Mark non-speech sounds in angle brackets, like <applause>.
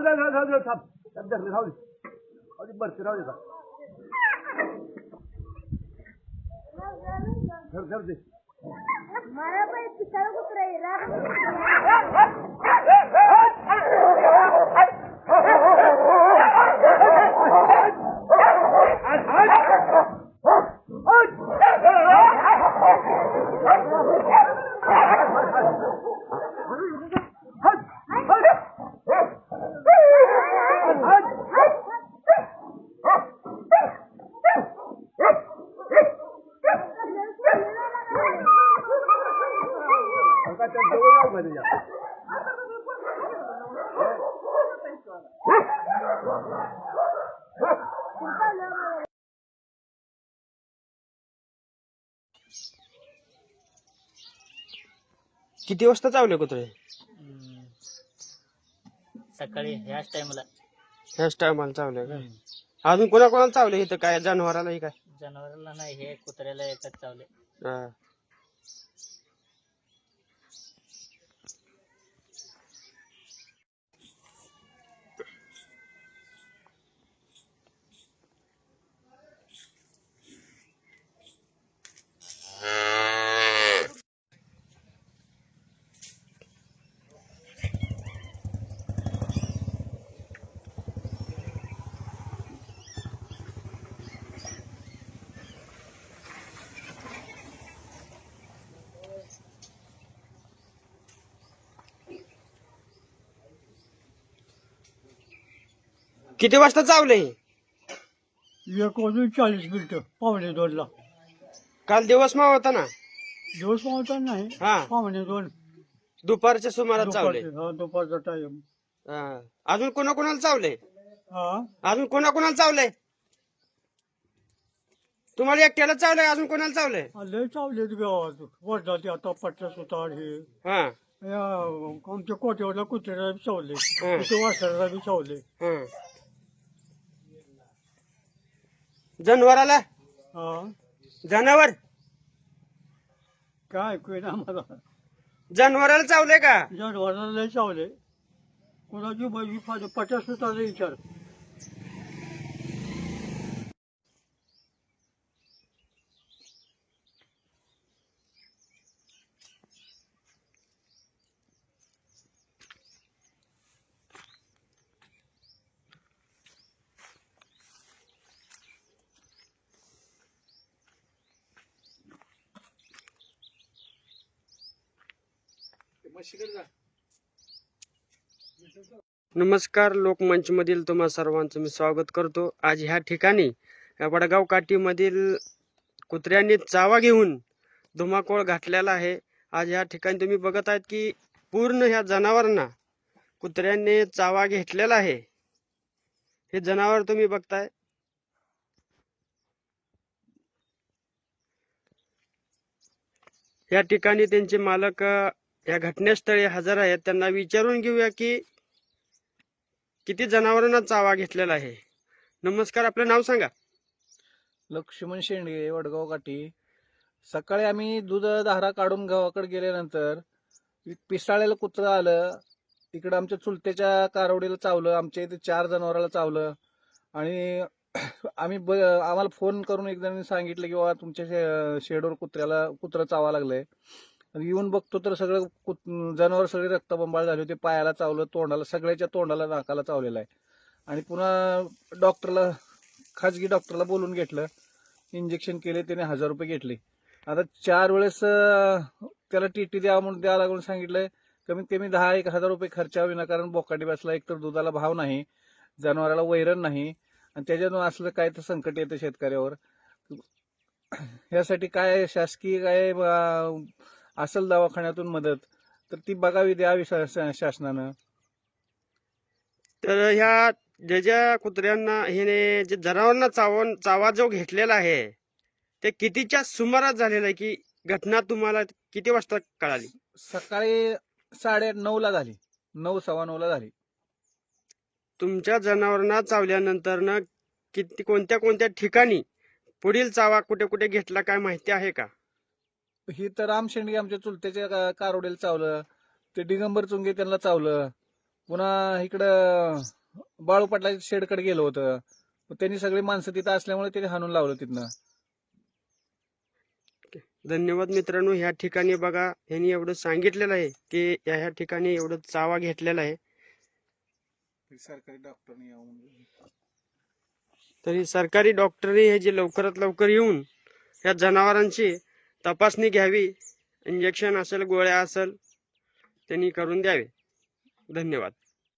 هاو ده هاو ده طب طب ده هاو ده هاو ده برسل هاو ده هاو ده هاو त्या जवळ जाऊ का त्याच्या किती वाजता चावले कुत्रे सकाळी ह्याच टाइमला ह्याच टायमाला चावले का? अजून कोणा कोणाला चावले इथं? काय जनावराला काय? जनावराला नाही हे कुत्र्याला एकच चावले. हा. किती वाजता चावले एक वाजून चाळीस मिनिटं पावणे दोनला. काल दिवस मा होता ना? दिवस पावता नाही हा. पावणे दोन. दुपारच्या सुमारात चावले. दुपारचे- हा, दुपारचा टाइम हा. अजून कोणा कोणाला चावले? हा? अजून कोणा कोणाला चावले? तुम्हाला एकट्याला चावलंय अजून कोणाला चावलंय लय चावलेत गावात वडिलाचे आता पट्ट्या सुतार हे. हा. या, आमच्या कोट्यावरला कुत्र्याला बी चावले. हं. तिथे वासराला बी चावले. हा. जनावराला? हा. जनावर? काय ऐकू आम्हाला. जनावराला चावलंय का? जनावराला लय चावले. कोणाची बाई पट्ट्या सुतारला विचार. नमस्कार लोकमंच मधील तुम्हा सर्वांचं मी स्वागत करतो. आज ह्या ठिकाणी या वडगाव काठीमधील कुत्र्यांनी चावा घेऊन धुमाकोळ घातलेला आहे. आज ह्या ठिकाणी तुम्ही बघत आहेत की पूर्ण ह्या जनावरांना कुत्र्यांनी चावा घेतलेला आहे. हे जनावर तुम्ही बघताय. या ठिकाणी त्यांचे मालक या घटनास्थळी हजर आहेत. त्यांना विचारून घेऊया की किती जनावरांना चावा घेतलेला आहे. नमस्कार आपलं नाव सांगा. लक्ष्मण शेंडगे वडगाव काठी. सकाळी आम्ही दूध धारा काढून गावाकडे गेल्यानंतर पिसाळ्याला कुत्रं आलं. इकडं आमच्या चुलत्याच्या कारवडीला चावलं. आमच्या इथे चार जनावराला चावलं. आणि <clears throat> आम्ही ब आम्हाला फोन करून एकदा सांगितलं की बाबा तुमच्या शे शेडवर कुत्र्याला कुत्रं चावा लागलंय. येऊन बघतो तर सगळं जनावर सगळे रक्तबंबाळ झाले होते. पायाला चावलं तोंडाला सगळ्याच्या तोंडाला नाकाला चावलेलं आहे. आणि पुन्हा डॉक्टरला खाजगी डॉक्टरला बोलून घेतलं. इंजेक्शन केले त्याने हजार रुपये घेतले. आता चार वेळेस त्याला टी टी द्यावं म्हणून द्यावं लागून सांगितलंय. कमीत कमी दहा एक हजार रुपये खर्चा होईना कारण बोकाटी बसला. एकतर दुधाला भाव नाही जनावराला वैरण नाही. आणि त्याच्यातून असलं काय तर संकट येतं शेतकऱ्यावर. यासाठी काय शासकीय काय असेल दवाखान्यातून मदत. तर ती बघावी द्यावी शासनानं. तर ह्या ज्या ज्या कुत्र्यांना हिने जे जनावरांना चावून चावा जो घेतलेला आहे ते कितीच्या सुमारास झालेला आहे की घटना तुम्हाला किती वाजता कळाली? सकाळी साडे नऊला झाली. नऊ सव्वा नऊला झाली. तुमच्या जनावरांना चावल्यानंतर ना किती कोणत्या कोणत्या ठिकाणी पुढील चावा कुठे कुठे घेतला काय माहिती आहे का? ही तर राम शेंडगे आमच्या चुलत्याच्या कारोडेला चावलं. ते दिगंबर चुंगे त्यांना चावलं. पुन्हा इकडं बाळू पाटलाच्या शेडकडे गेलं होतं. त्यांनी सगळी माणसं तिथं असल्यामुळे त्यांनी हाणून लावलं तिथनं. धन्यवाद मित्रांनो ह्या ठिकाणी बघा यांनी एवढं सांगितलेलं आहे की या ह्या ठिकाणी एवढं चावा घेतलेला आहे. सरकारी डॉक्टरने येऊन तरी सरकारी डॉक्टरही हे जे लवकरात लवकर येऊन या जनावरांची तपासणी घ्यावी. इंजेक्शन असेल गोळ्या असेल त्यांनी करून द्यावे. धन्यवाद.